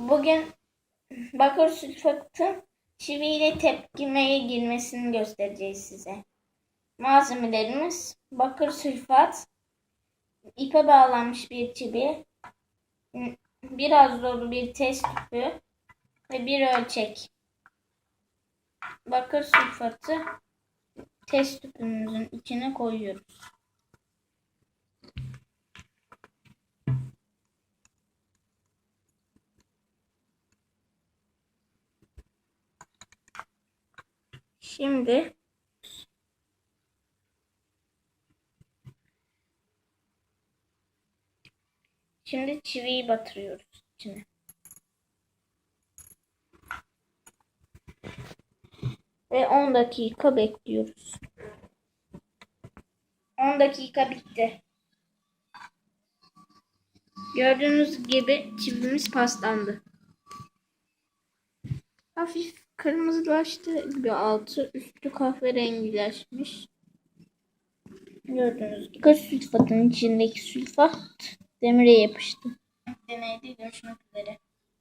Bugün bakır sülfatın çiviyle tepkimeye girmesini göstereceğiz size. Malzemelerimiz bakır sülfat, ipe bağlanmış bir çivi, biraz dolu bir test tüpü ve bir ölçek. Bakır sülfatı test tüpümüzün içine koyuyoruz. Şimdi Şimdi çiviyi batırıyoruz içine. Ve 10 dakika bekliyoruz. 10 dakika bitti. Gördüğünüz gibi çivimiz paslandı. Hafif kırmızılaştı gibi altı, üstü kahverengileşmiş. Gördüğünüz gibi sülfatın içindeki sülfat demire yapıştı. Deneyde görüşmek üzere.